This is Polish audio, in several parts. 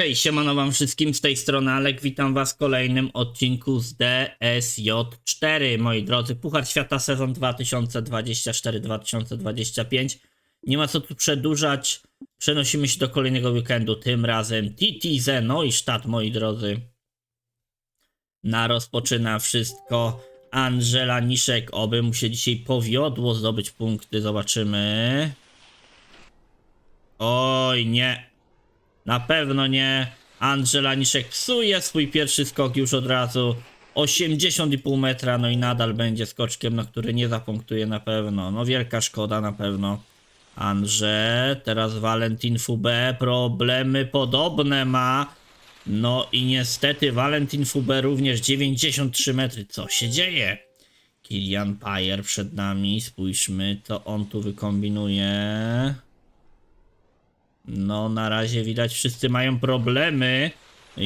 Hej, siemano wam wszystkim, z tej strony Alek, witam was w kolejnym odcinku z DSJ4, moi drodzy, Puchar Świata sezon 2024-2025, nie ma co tu przedłużać, przenosimy się do kolejnego weekendu, tym razem TTZ Neustadt, moi drodzy, na rozpoczyna wszystko Angela Niszek, oby mu się dzisiaj powiodło zdobyć punkty, zobaczymy, oj nie, na pewno nie. Angela Niszek psuje swój pierwszy skok już od razu. 80,5 metra, no i nadal będzie skoczkiem, no który nie zapunktuje na pewno. No wielka szkoda na pewno. Andrze, teraz Valentin Fube, problemy podobne ma. No i niestety Valentin Fube również 93 metry. Co się dzieje? Kilian Pajer przed nami, spójrzmy co on tu wykombinuje. No, na razie widać, wszyscy mają problemy.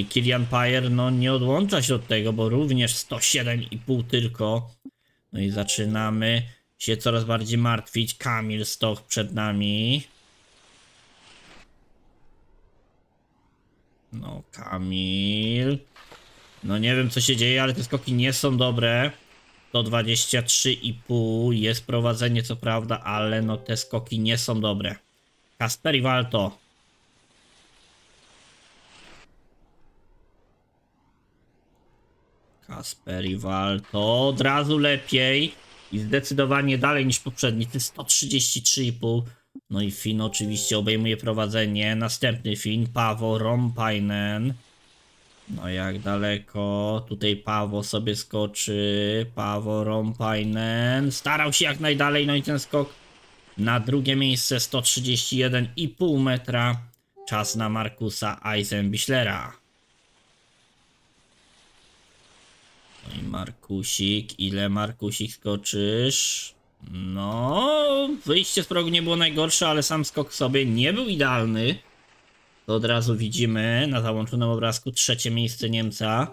Kilian Pajer, no, nie odłącza się od tego, bo również 107,5 tylko. No i zaczynamy się coraz bardziej martwić. Kamil Stoch przed nami. No, Kamil. No, nie wiem, co się dzieje, ale te skoki nie są dobre. 123,5 jest prowadzenie, co prawda, ale no, te skoki nie są dobre. Kasperi Walto. Kasperi Walto. Od razu lepiej. I zdecydowanie dalej niż poprzednicy. 133,5. No i Fin oczywiście obejmuje prowadzenie. Następny Fin. Pawo Rompainen. No jak daleko. Tutaj Pawo sobie skoczy. Pawo Rompainen. Starał się jak najdalej. No i ten skok na drugie miejsce 131,5 metra. Czas na Markusa Eisenbichlera. No i Markusik, ile Markusik skoczysz? No, wyjście z progu nie było najgorsze, ale sam skok sobie nie był idealny. To od razu widzimy na załączonym obrazku trzecie miejsce Niemca.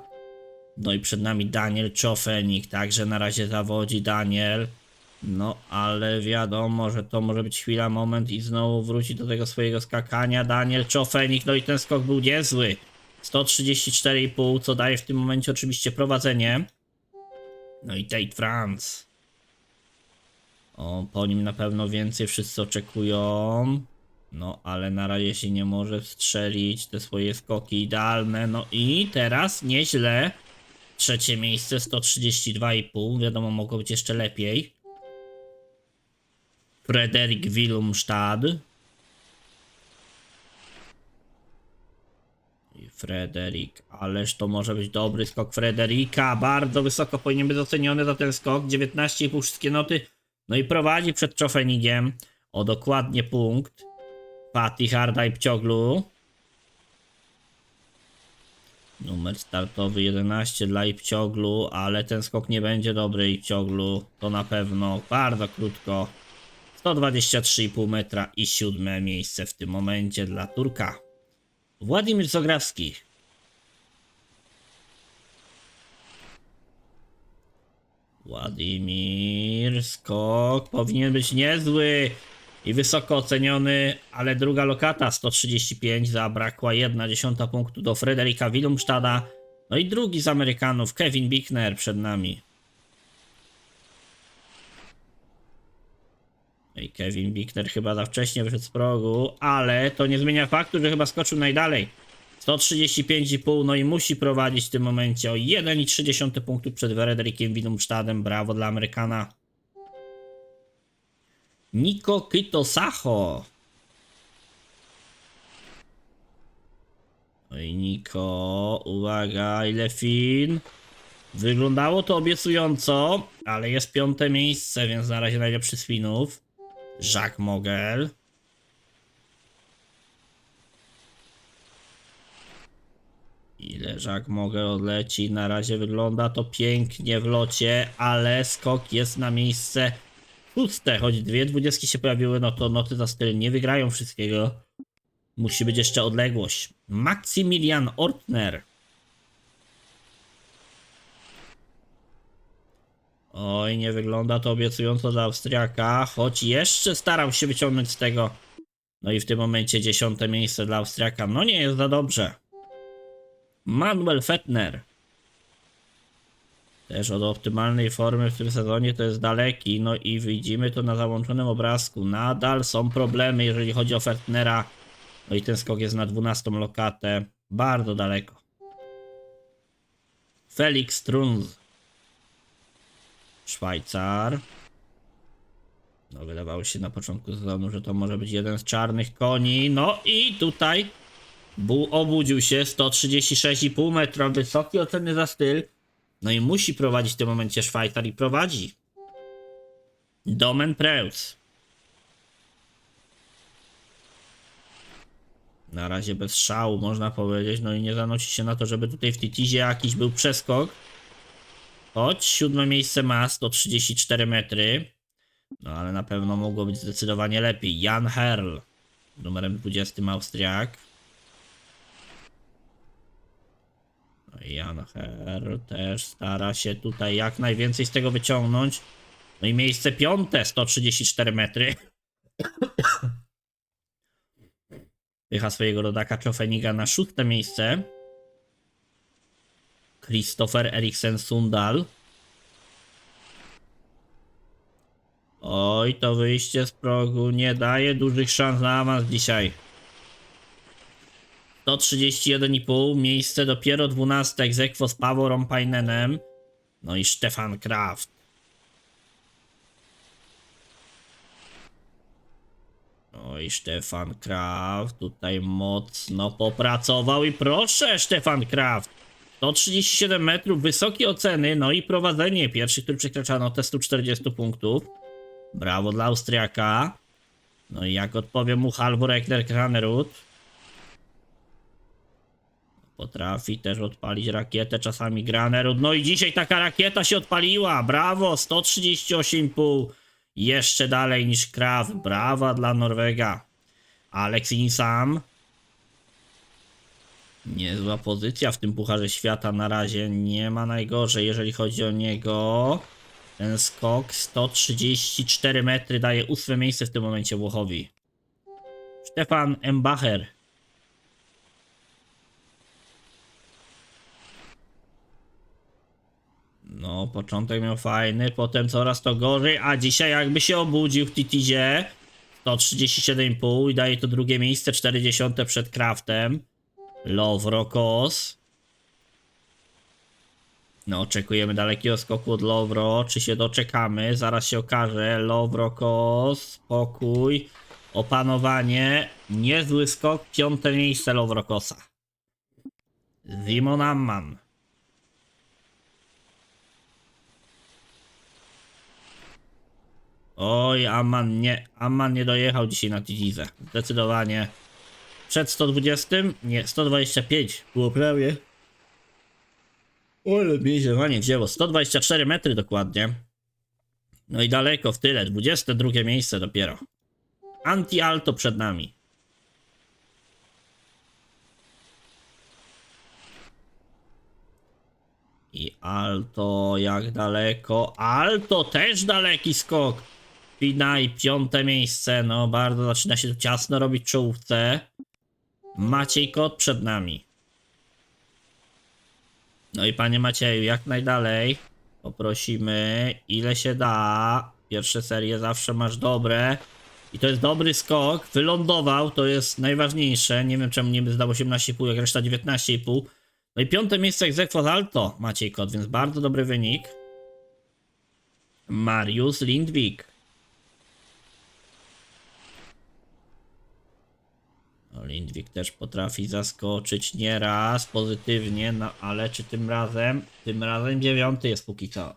No i przed nami Daniel Czofenik, także na razie zawodzi Daniel. No, ale wiadomo, że to może być chwila, moment i znowu wróci do tego swojego skakania. Daniel Czofenik, no i ten skok był niezły. 134,5, co daje w tym momencie oczywiście prowadzenie. No i Tate France. O, po nim na pewno więcej wszyscy oczekują. No, ale na razie się nie może strzelić. Te swoje skoki idealne. No i teraz nieźle. Trzecie miejsce 132,5. Wiadomo, mogło być jeszcze lepiej. Frederik Willumstad. I Frederik, ależ to może być dobry skok Frederika. Bardzo wysoko powinien być oceniony za ten skok. 19,5 wszystkie noty. No i prowadzi przed Czofenigiem o dokładnie punkt. Fatih Hardaj Pcioglu. Numer startowy 11 dla Ipcioglu, ale ten skok nie będzie dobry Ipcioglu. To na pewno bardzo krótko. 123,5 metra i siódme miejsce w tym momencie dla Turka. Władimir Zograwski. Władimir, skok powinien być niezły i wysoko oceniony, ale druga lokata 135, zabrakła jedna dziesiąta punktu do Frederika Willumstada. No i drugi z Amerykanów, Kevin Bickner przed nami. Kevin Bickner chyba za wcześnie wyszedł z progu, ale to nie zmienia faktu, że chyba skoczył najdalej. 135,5, no i musi prowadzić w tym momencie o 1,3 punktu przed Frederikiem Willumstadem. Brawo dla Amerykana. Niko Kytosacho. Oj, Niko, uwaga, ile fin. Wyglądało to obiecująco, ale jest piąte miejsce, więc na razie najlepszy z Finów. Jacques Mogel. Ile Jacques Mogel odleci? Na razie wygląda to pięknie w locie, ale skok jest na miejsce puste. Choć dwie dwudziestki się pojawiły, no to noty za styl nie wygrają wszystkiego. Musi być jeszcze odległość. Maximilian Ortner. Oj, nie wygląda to obiecująco dla Austriaka, choć jeszcze starał się wyciągnąć z tego. No i w tym momencie dziesiąte miejsce dla Austriaka. No nie jest za dobrze. Manuel Fettner. Też od optymalnej formy w tym sezonie to jest daleki. No i widzimy to na załączonym obrazku. Nadal są problemy, jeżeli chodzi o Fettnera. No i ten skok jest na 12 lokatę. Bardzo daleko. Felix Strunz. Szwajcar. No, wydawało się na początku sezonu, że to może być jeden z czarnych koni. No i tutaj bu obudził się 136,5 metra, wysokie oceny za styl. No i musi prowadzić w tym momencie Szwajcar i prowadzi. Domen Preutz. Na razie bez szału można powiedzieć, no i nie zanosi się na to, żeby tutaj w Titizie jakiś był przeskok. Choć siódme miejsce ma 134 metry. No ale na pewno mogło być zdecydowanie lepiej. Jan Herl, numerem 20 Austriak. No Jan Herl też stara się tutaj jak najwięcej z tego wyciągnąć. No i miejsce piąte, 134 metry. Pycha swojego rodaka Czofeniga na szóste miejsce. Christopher Eriksen Sundal. Oj, to wyjście z progu nie daje dużych szans na awans dzisiaj. 131,5, miejsce dopiero 12 egzekwo z Pawo Rompainenem. No i Stefan Kraft. Oj, Stefan Kraft tutaj mocno popracował i proszę, Stefan Kraft. 137 metrów, wysokie oceny, no i prowadzenie. Pierwszy, który przekraczano te 140 punktów. Brawo dla Austriaka. No i jak odpowie mu Halvor Ekler Kranerud. Potrafi też odpalić rakietę, czasami Granerud. No i dzisiaj taka rakieta się odpaliła. Brawo, 138,5. Jeszcze dalej niż Kraft. Brawa dla Norwega. Alex Insam. Niezła pozycja w tym Pucharze Świata na razie. Nie ma najgorzej, jeżeli chodzi o niego. Ten skok 134 metry daje ósme miejsce w tym momencie Włochowi. Stefan Embacher. No, początek miał fajny, potem coraz to gorzej, a dzisiaj jakby się obudził w Titizie. 137,5 i daje to drugie miejsce, 40 przed Kraftem. Lowrokos. No, oczekujemy dalekiego skoku od Lowro. Czy się doczekamy? Zaraz się okaże. Lowroko, spokój, opanowanie. Niezły skok, piąte miejsce Lowrokosa. Simon Amman. Oj, Amman nie, Amman nie dojechał dzisiaj na Tizizę. Zdecydowanie. Przed 120? Nie, 125. Było prawie. Ale mnie ziewanie wzięło 124 metry dokładnie. No i daleko w tyle, 22 miejsce dopiero. Anti-alto przed nami. I alto jak daleko? Alto też daleki skok. Pinaj piąte miejsce. No bardzo zaczyna się ciasno robić czołówce. Maciej Kot przed nami. No i panie Macieju, jak najdalej. Poprosimy, ile się da. Pierwsze serie zawsze masz dobre. I to jest dobry skok. Wylądował, to jest najważniejsze. Nie wiem czemu nie zdał 18,5, jak reszta 19,5. No i piąte miejsce egzekwo Alto, Maciej Kot, więc bardzo dobry wynik. Mariusz Lindwik. Lindwik też potrafi zaskoczyć nieraz pozytywnie, no ale czy tym razem? Tym razem dziewiąty jest póki co.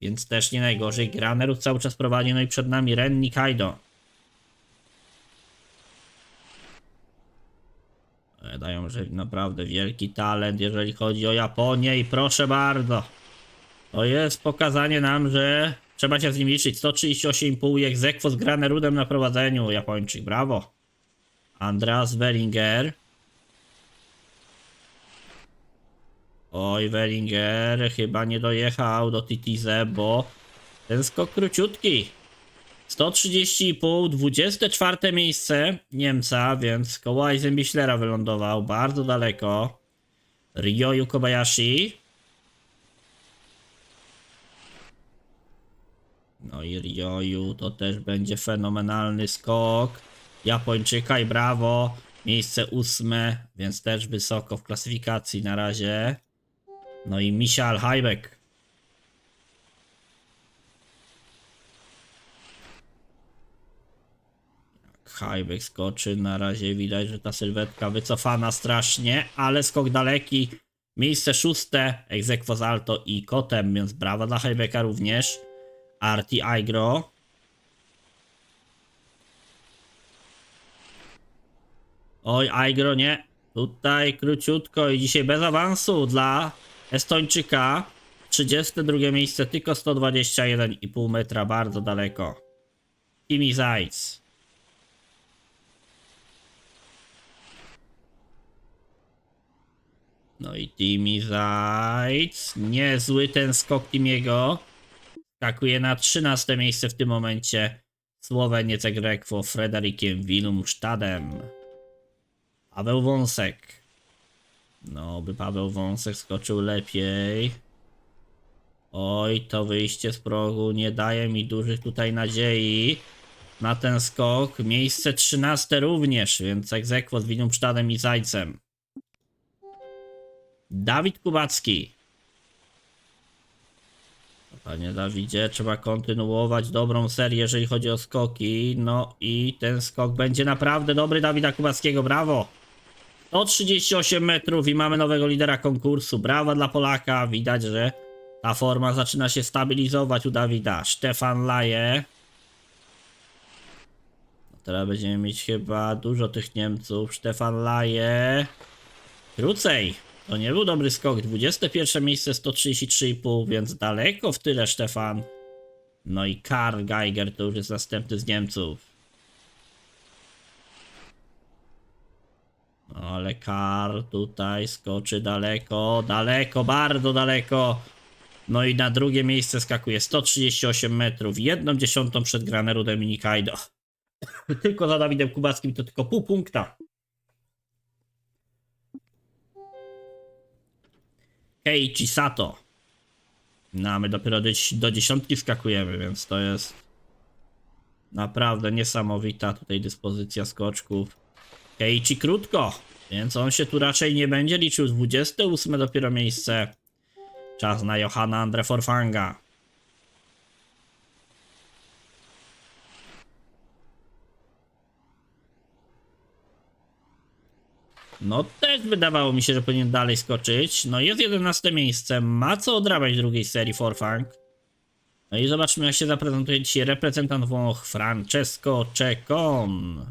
Więc też nie najgorzej. Granerud cały czas prowadzi, no i przed nami Ren Nikaido. Dają, że naprawdę wielki talent, jeżeli chodzi o Japonię i proszę bardzo. To jest pokazanie nam, że trzeba się z nim liczyć. 138,5 i egzekwo z Granerudem na prowadzeniu. Japończyk, brawo. Andreas Wellinger. Oj, Wellinger chyba nie dojechał do Titize, bo ten skok króciutki. 130,5, 24 miejsce Niemca, więc koło Eisenbichlera wylądował bardzo daleko. Ryoyu Kobayashi. No i Ryoyu to też będzie fenomenalny skok. Japończyka i brawo. Miejsce ósme, więc też wysoko w klasyfikacji na razie. No i Michael Hajbek. Hajbek skoczy, na razie widać, że ta sylwetka wycofana strasznie, ale skok daleki. Miejsce szóste, egzekwo z Alto i Kotem, więc brawa dla Hajbeka również. Arti Aigro. Oj, Aigro nie. Tutaj króciutko i dzisiaj bez awansu dla Estończyka. 32 miejsce, tylko 121,5 metra, bardzo daleko. Kimi Zajc. No i Timi Zajc. Niezły ten skok Timiego. Skakuje na 13 miejsce w tym momencie. Słoweniec Egrekwo Frederikiem Wilumstadem. Paweł Wąsek. No, by Paweł Wąsek skoczył lepiej. Oj, to wyjście z progu nie daje mi dużych tutaj nadziei na ten skok. Miejsce 13 również, więc egzekwo z Wilumstadem i Zajcem. Dawid Kubacki. Panie Dawidzie, trzeba kontynuować dobrą serię, jeżeli chodzi o skoki. No i ten skok będzie naprawdę dobry Dawida Kubackiego, brawo! 138 metrów i mamy nowego lidera konkursu. Brawa dla Polaka. Widać, że ta forma zaczyna się stabilizować u Dawida. Stefan Laje. No teraz będziemy mieć chyba dużo tych Niemców. Stefan Laje. Krócej. To nie był dobry skok. 21 miejsce 133,5, więc daleko w tyle Stefan. No i Karl Geiger to już jest następny z Niemców. Ale Karl tutaj skoczy daleko, daleko, bardzo daleko. No i na drugie miejsce skakuje 138 metrów, jedną dziesiątą przed Graneru Dominikaido. tylko za Dawidem Kubackim to tylko pół punkta. Keiichi Sato. No, my dopiero do, do dziesiątki skakujemy, więc to jest naprawdę niesamowita tutaj dyspozycja skoczków. Keiichi krótko, więc on się tu raczej nie będzie liczył. 28 dopiero miejsce. Czas na Johanna Andre Forfanga. No też wydawało mi się, że powinien dalej skoczyć. No jest 11 miejsce, ma co odrabiać drugiej serii Forfang. No i zobaczmy jak się zaprezentuje dzisiaj reprezentant Włoch Francesco Cecon.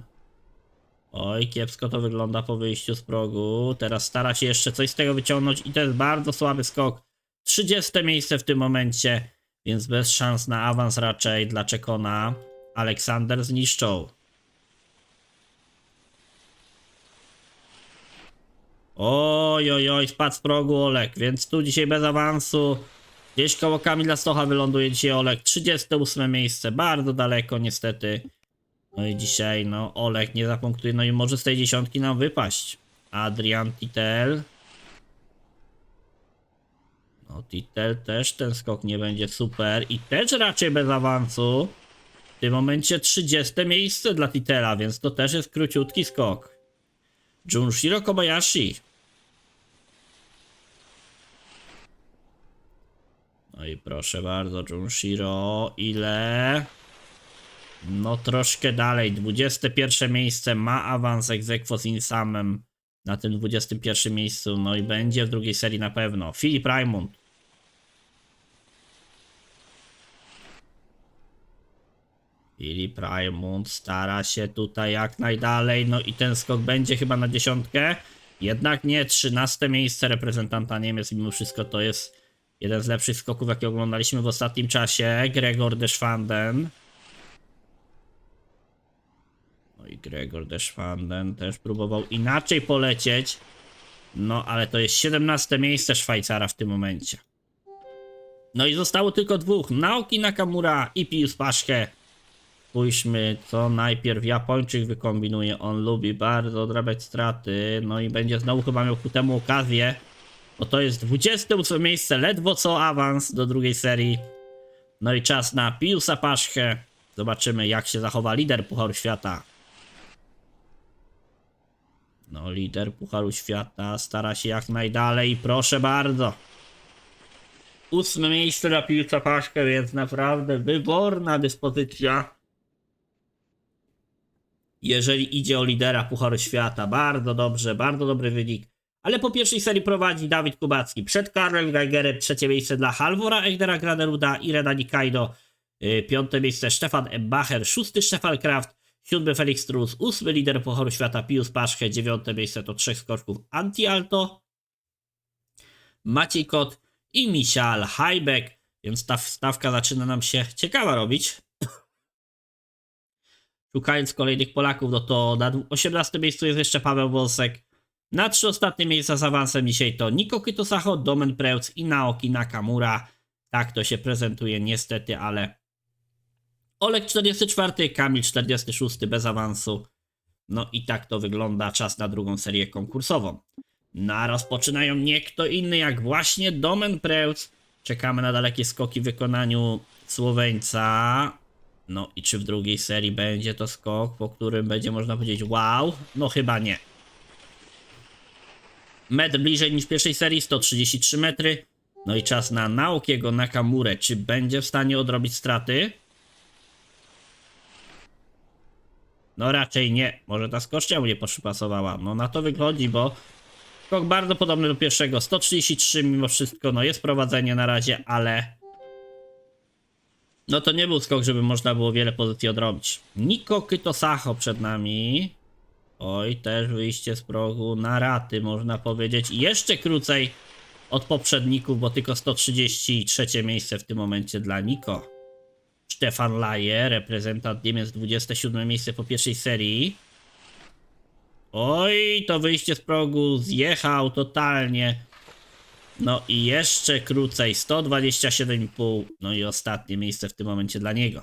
Oj, kiepsko to wygląda po wyjściu z progu. Teraz stara się jeszcze coś z tego wyciągnąć i to jest bardzo słaby skok. 30 miejsce w tym momencie, więc bez szans na awans raczej dla Czekona. Aleksander zniszczą. Oj, oj, oj, spadł z progu Olek, więc tu dzisiaj bez awansu. Gdzieś koło Kamila Stocha wyląduje dzisiaj Olek. 38 miejsce, bardzo daleko niestety. No i dzisiaj, no, Olek nie zapunktuje, no i może z tej dziesiątki nam wypaść. Adrian Titel. No, Titel też ten skok nie będzie super i też raczej bez awansu. W tym momencie 30 miejsce dla Titela, więc to też jest króciutki skok. Junshiro Kobayashi. No i proszę bardzo, Junshiro, ile? No troszkę dalej, 21 miejsce, ma awans egzekwo z Insamem na tym 21 miejscu, no i będzie w drugiej serii na pewno. Filip Raimund. Filip Raimund stara się tutaj jak najdalej, no i ten skok będzie chyba na dziesiątkę. Jednak nie, 13 miejsce reprezentanta Niemiec, mimo wszystko to jest jeden z lepszych skoków, jakie oglądaliśmy w ostatnim czasie. Gregor Deschwanden. No i Gregor Deschwanden też próbował inaczej polecieć. No, ale to jest 17 miejsce Szwajcara w tym momencie. No i zostało tylko dwóch. Naoki Nakamura i Pius Paszke. Spójrzmy, co najpierw Japończyk wykombinuje. On lubi bardzo odrabiać straty. No i będzie znowu chyba miał ku temu okazję. Bo to jest 28 miejsce, ledwo co awans do drugiej serii. No i czas na Piusa Paszkę. Zobaczymy, jak się zachowa lider Pucharu Świata. No, lider Pucharu Świata stara się jak najdalej. Proszę bardzo. Ósme miejsce dla Piusa Paszkę, więc naprawdę wyborna dyspozycja. Jeżeli idzie o lidera Pucharu Świata, bardzo dobrze, bardzo dobry wynik. Ale po pierwszej serii prowadzi Dawid Kubacki. Przed Karlem Geigerem trzecie miejsce dla Halvora Egnera Graneruda i Reda Nikaido. Yy, Piąte miejsce Stefan Embacher, szósty Stefan Kraft, siódmy Felix Trus, ósmy lider Pucharu Świata Pius Paszke, dziewiąte miejsce to trzech skoczków Anti-Alto, Maciej Kot i Michal Hajbek. Więc ta stawka zaczyna nam się ciekawa robić. Szukając kolejnych Polaków, no to na 18 miejscu jest jeszcze Paweł Wąsek. Na trzy ostatnie miejsca z awansem dzisiaj to Niko Kytosacho, Domen Preutz i Naoki Nakamura. Tak to się prezentuje niestety, ale Olek 44, Kamil 46 bez awansu. No i tak to wygląda czas na drugą serię konkursową. Na rozpoczynają nie kto inny jak właśnie Domen Preutz. Czekamy na dalekie skoki w wykonaniu Słoweńca. No i czy w drugiej serii będzie to skok, po którym będzie można powiedzieć wow? No chyba nie. Metr bliżej niż w pierwszej serii, 133 metry. No i czas na Naokiego Nakamurę. Czy będzie w stanie odrobić straty? No raczej nie. Może ta skocznia mu nie pasowała. No na to wychodzi, bo skok bardzo podobny do pierwszego. 133 mimo wszystko. No jest prowadzenie na razie, ale... No to nie był skok, żeby można było wiele pozycji odrobić. Niko Kytosacho przed nami. Oj, też wyjście z progu na raty, można powiedzieć. I jeszcze krócej od poprzedników, bo tylko 133 miejsce w tym momencie dla Niko. Stefan Laje, reprezentant Niemiec, 27 miejsce po pierwszej serii. Oj, to wyjście z progu zjechał totalnie. No i jeszcze krócej, 127,5. No i ostatnie miejsce w tym momencie dla niego.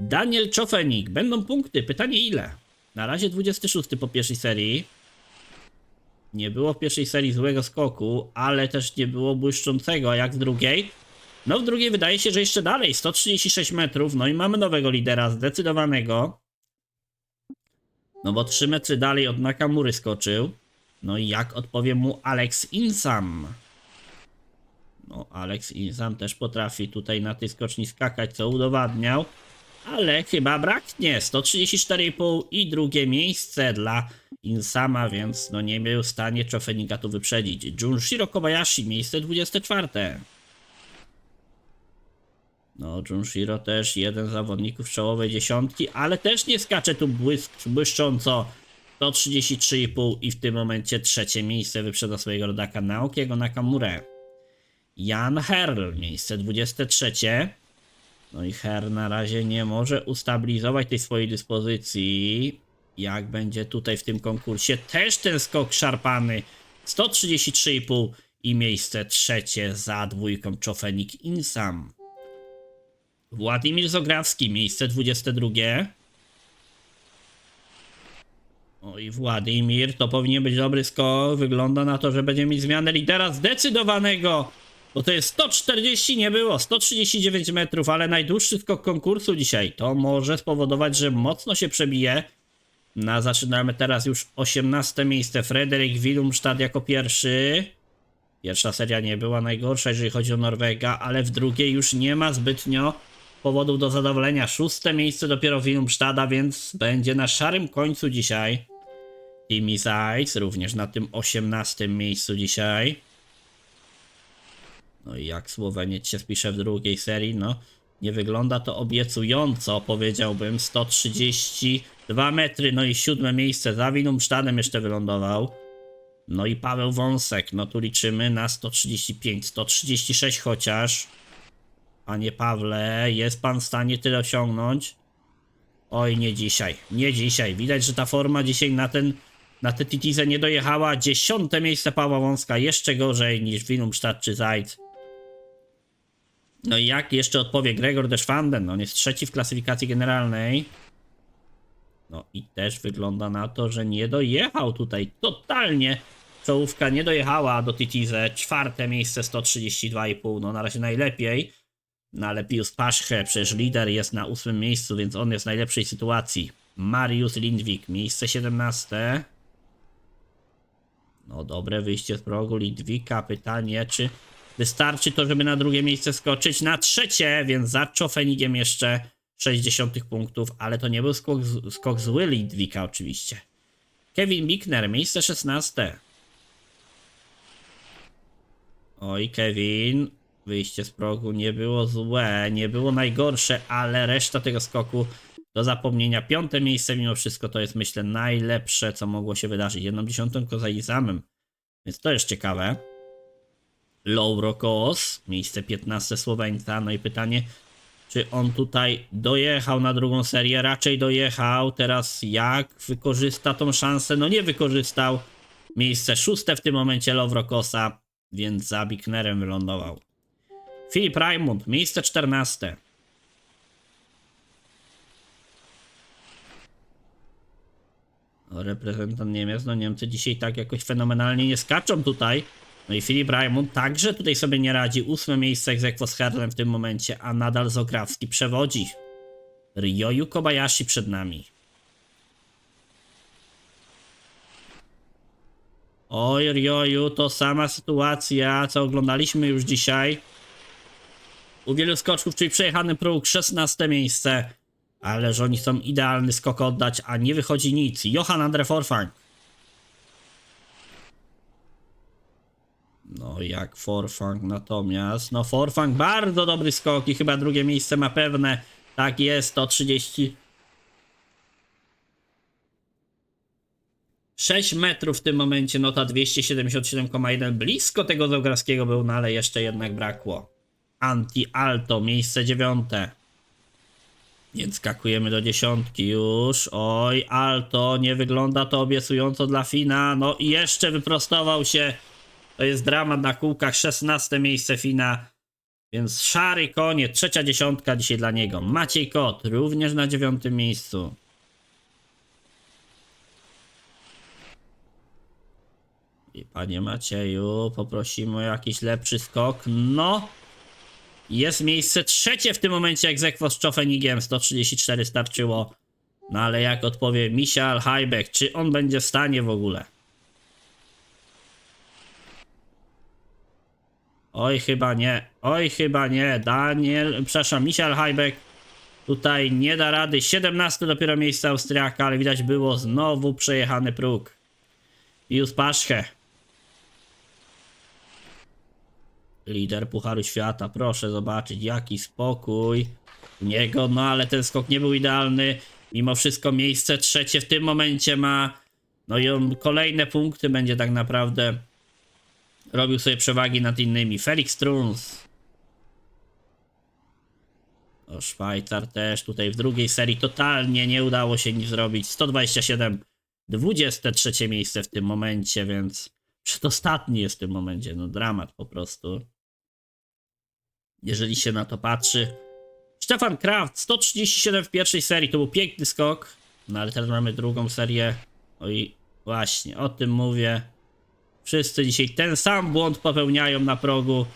Daniel Czofenik, będą punkty, pytanie ile? Na razie 26 po pierwszej serii. Nie było w pierwszej serii złego skoku, ale też nie było błyszczącego, jak w drugiej? No w drugiej wydaje się, że jeszcze dalej, 136 metrów, no i mamy nowego lidera, zdecydowanego. No bo 3 metry dalej od Nakamury skoczył. No i jak odpowie mu Alex Insam? No Alex Insam też potrafi tutaj na tej skoczni skakać, co udowadniał. Ale chyba braknie. 134,5 i drugie miejsce dla Insama, więc no nie był w stanie Chofenika tu wyprzedzić. Junshiro Kobayashi, miejsce 24. No, Junshiro też jeden z zawodników czołowej dziesiątki, ale też nie skacze tu błysk, błyszcząco. 133,5 i w tym momencie trzecie miejsce wyprzeda swojego rodaka Naokiego Nakamurę. Jan Herl, miejsce 23. No i Her na razie nie może ustabilizować tej swojej dyspozycji. Jak będzie tutaj w tym konkursie? Też ten skok szarpany. 133,5 i miejsce trzecie za dwójką Czofenik Insam. Władimir Zograwski, miejsce 22. Oj, Władimir, to powinien być dobry skok. Wygląda na to, że będzie mieć zmianę lidera zdecydowanego. Bo to jest 140, nie było, 139 metrów, ale najdłuższy skok konkursu dzisiaj. To może spowodować, że mocno się przebije. Na zaczynamy teraz już 18 miejsce. Frederik Willumstad jako pierwszy. Pierwsza seria nie była najgorsza, jeżeli chodzi o Norwega, ale w drugiej już nie ma zbytnio powodów do zadowolenia. Szóste miejsce dopiero Willumstada, więc będzie na szarym końcu dzisiaj. Timmy Zajc również na tym 18 miejscu dzisiaj. No i jak Słoweniec się spisze w drugiej serii, no nie wygląda to obiecująco, powiedziałbym. 132 metry, no i siódme miejsce za Willumstadem jeszcze wylądował. No i Paweł Wąsek, no tu liczymy na 135, 136 chociaż. Panie Pawle, jest pan w stanie tyle osiągnąć? Oj, nie dzisiaj, nie dzisiaj. Widać, że ta forma dzisiaj na ten, na tę Titizę nie dojechała. Dziesiąte miejsce Pawła Wąska, jeszcze gorzej niż Willumstad czy Zajc. No i jak jeszcze odpowie Gregor Deschwanden? On jest trzeci w klasyfikacji generalnej. No i też wygląda na to, że nie dojechał tutaj totalnie. Czołówka nie dojechała do Titize. Czwarte miejsce 132,5. No na razie najlepiej. No ale Pius Paszche, przecież lider jest na ósmym miejscu, więc on jest w najlepszej sytuacji. Mariusz Lindwik, miejsce 17. No dobre wyjście z progu Lindwika. Pytanie, czy wystarczy to, żeby na drugie miejsce skoczyć? Na trzecie, więc za Czofenigiem jeszcze 60 punktów, ale to nie był skok, skok zły Lindwika oczywiście. Kevin Bickner, miejsce 16. Oj, Kevin, wyjście z progu nie było złe, nie było najgorsze, ale reszta tego skoku do zapomnienia. Piąte miejsce mimo wszystko to jest myślę najlepsze, co mogło się wydarzyć. Jedną dziesiątą za Izamem, więc to jest ciekawe. Lauro miejsce 15 Słoweńca, no i pytanie, czy on tutaj dojechał na drugą serię? Raczej dojechał. Teraz jak wykorzysta tą szansę? No nie wykorzystał. Miejsce szóste w tym momencie Lowrokosa, więc za Bicknerem wylądował. Filip Raimund, miejsce 14. No, reprezentant Niemiec, no Niemcy dzisiaj tak jakoś fenomenalnie nie skaczą tutaj. No i Filip Raimund także tutaj sobie nie radzi. Ósme miejsce egzekwo z Herlem w tym momencie, a nadal Zograwski przewodzi. Ryoyu Kobayashi przed nami. Oj, Ryoyu, to sama sytuacja, co oglądaliśmy już dzisiaj. U wielu skoczków, czyli przejechany próg, 16 miejsce. Ale że oni chcą idealny skok oddać, a nie wychodzi nic. Johan Andre Forfang. No jak Forfang natomiast. No Forfang bardzo dobry skok i chyba drugie miejsce ma pewne. Tak jest, 130. 6 metrów w tym momencie, nota 277,1. Blisko tego Zografskiego był, no ale jeszcze jednak brakło. Anti-Alto, miejsce dziewiąte. Więc skakujemy do dziesiątki już. Oj, Alto, nie wygląda to obiecująco dla Fina. No i jeszcze wyprostował się. To jest dramat na kółkach, 16 miejsce Fina. Więc szary konie, trzecia dziesiątka dzisiaj dla niego. Maciej Kot, również na dziewiątym miejscu. I panie Macieju, poprosimy o jakiś lepszy skok. No, jest miejsce trzecie w tym momencie egzekwo z Czofenigiem. 134 starczyło. No ale jak odpowie Michael Hajbek, czy on będzie w stanie w ogóle? Oj, chyba nie. Oj, chyba nie. Daniel, przepraszam, Michael Hajbek tutaj nie da rady. 17 dopiero miejsce Austriaka, ale widać było znowu przejechany próg. Pius Paszche. Lider Pucharu Świata, proszę zobaczyć, jaki spokój niego, no ale ten skok nie był idealny. Mimo wszystko miejsce trzecie w tym momencie ma. No i on kolejne punkty będzie tak naprawdę robił sobie przewagi nad innymi. Felix Truns. O, Szwajcar też tutaj w drugiej serii totalnie nie udało się nic zrobić. 127, 23 miejsce w tym momencie, więc przedostatni jest w tym momencie. No dramat po prostu. Jeżeli się na to patrzy. Stefan Kraft, 137 w pierwszej serii, to był piękny skok. No ale teraz mamy drugą serię. Oj, właśnie, o tym mówię. Wszyscy dzisiaj ten sam błąd popełniają na progu.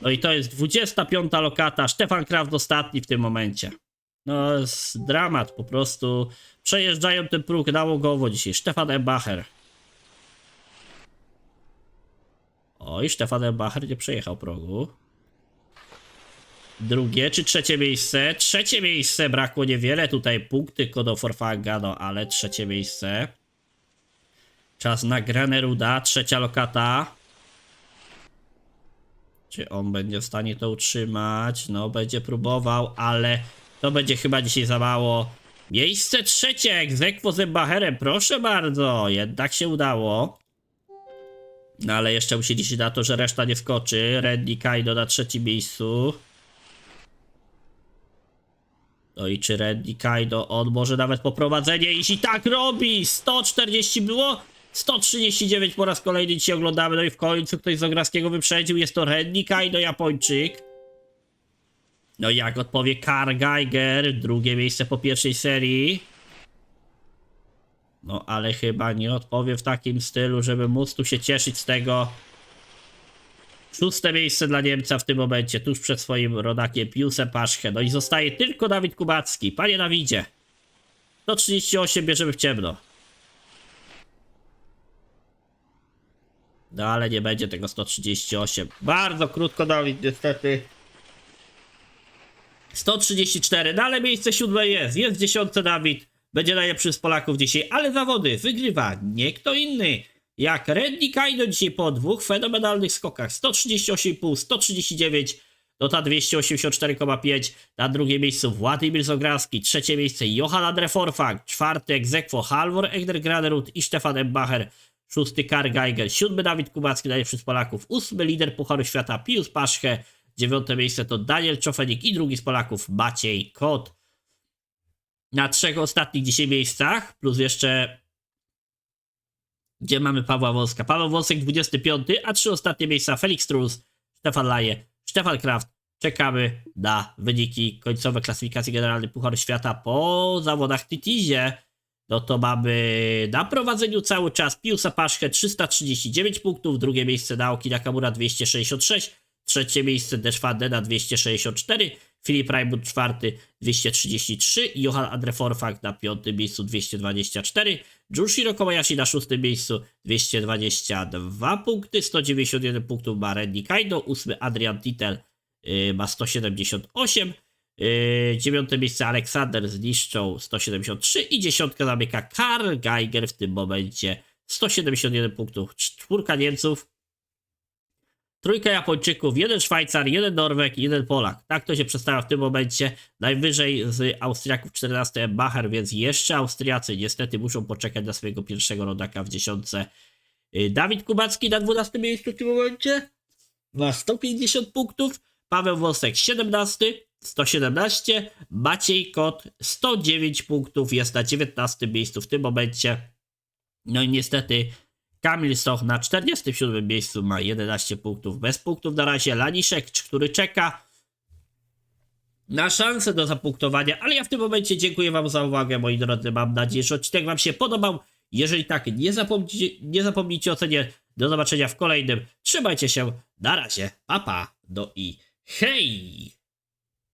No i to jest 25 lokata. Stefan Kraft ostatni w tym momencie. No, jest dramat po prostu. Przejeżdżają ten próg nałogowo dzisiaj. Stefan Ebacher. Oj, Stefan Ebacher nie przejechał progu. Drugie czy trzecie miejsce? Trzecie miejsce, brakło niewiele tutaj punkty do Forfaga, no ale trzecie miejsce. Czas na Graneruda, trzecia lokata. Czy on będzie w stanie to utrzymać? No, będzie próbował, ale to będzie chyba dzisiaj za mało. Miejsce trzecie, egzekwo z Embacherem, proszę bardzo, jednak się udało. No ale jeszcze musi liczyć na to, że reszta nie wskoczy. Randy Kaido na trzecim miejscu. No i czy Randy Kaido, on może nawet poprowadzenie, jeśli tak robi, 140 było, 139 po raz kolejny dzisiaj oglądamy, no i w końcu ktoś z Ograskiego wyprzedził, jest to Randy Kaido, Japończyk. No i jak odpowie Karl Geiger, drugie miejsce po pierwszej serii. No ale chyba nie odpowie w takim stylu, żeby móc tu się cieszyć z tego. Szóste miejsce dla Niemca w tym momencie, tuż przed swoim rodakiem Piusem Paszche. No i zostaje tylko Dawid Kubacki. Panie Dawidzie, 138 bierzemy w ciemno. No ale nie będzie tego 138. Bardzo krótko Dawid, niestety. 134, no ale miejsce siódme jest. Jest w dziesiątce Dawid. Będzie najlepszy z Polaków dzisiaj, ale zawody wygrywa nie kto inny. Jak Randy Kaido dzisiaj po dwóch fenomenalnych skokach 138,5, 139, to ta 284,5. Na drugie miejsce Władimir Zograski, trzecie miejsce Johan Andre Forfang, czwarty Egzekwo Halvor Egner Granerud i Stefan Embacher, szósty Karl Geiger, siódmy Dawid Kubacki, najlepszy z Polaków, ósmy lider Pucharu Świata Pius Paszche, dziewiąte miejsce to Daniel Czofenik i drugi z Polaków Maciej Kot. Na trzech ostatnich dzisiaj miejscach, plus jeszcze gdzie mamy Pawła Wolska. Paweł Wolsek 25, a trzy ostatnie miejsca Felix Trus, Stefan Laje, Stefan Kraft. Czekamy na wyniki końcowe klasyfikacji generalnej Pucharu Świata po zawodach Titizie. No to mamy na prowadzeniu cały czas Piusa Paszkę 339 punktów, drugie miejsce Naoki Nakamura 266, trzecie miejsce Deszwade na 264, Filip Raimund czwarty 233 i Johan Andre Forfang na piątym miejscu 224, Junshiro Kobayashi na szóstym miejscu 222 punkty, 191 punktów ma Randy Kaido, ósmy Adrian Titel yy, ma 178, yy, dziewiąte miejsce Aleksander z Liszczą 173 i dziesiątkę zamyka Karl Geiger w tym momencie 171 punktów, czwórka Niemców Trójka Japończyków, jeden Szwajcar, jeden Norweg jeden Polak. Tak to się przedstawia w tym momencie. Najwyżej z Austriaków 14 Bacher, więc jeszcze Austriacy niestety muszą poczekać na swojego pierwszego rodaka w dziesiątce. Y, Dawid Kubacki na 12 miejscu w tym momencie ma 150 punktów. Paweł Wosek 17, 117. Maciej Kot 109 punktów jest na 19 miejscu w tym momencie. No i niestety Kamil Stoch na 47 miejscu ma 11 punktów. Bez punktów na razie Laniszek, który czeka na szansę do zapunktowania, ale ja w tym momencie dziękuję Wam za uwagę, moi drodzy. Mam nadzieję, że odcinek Wam się podobał. Jeżeli tak, nie zapomnijcie, nie zapomnijcie o cenie. Do zobaczenia w kolejnym. Trzymajcie się. Na razie. Papa. Pa. Do i hej!